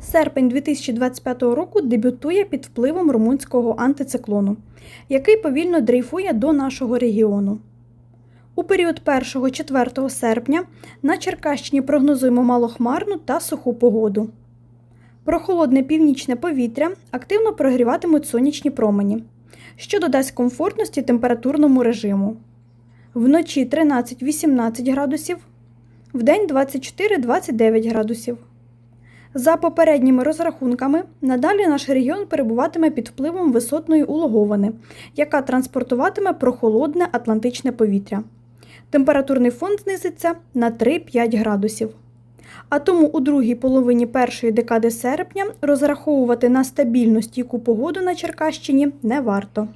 Серпень 2025 року дебютує під впливом румунського антициклону, який повільно дрейфує до нашого регіону. У період 1-4 серпня на Черкащині прогнозуємо малохмарну та суху погоду. Прохолодне північне повітря активно прогріватимуть сонячні промені, що додасть комфортності температурному режиму. Вночі 13-18 градусів, вдень 24-29 градусів. За попередніми розрахунками, надалі наш регіон перебуватиме під впливом висотної улоговини, яка транспортуватиме прохолодне атлантичне повітря. Температурний фон знизиться на 3-5 градусів. А тому у другій половині першої декади серпня розраховувати на стабільну стійку погоду на Черкащині не варто.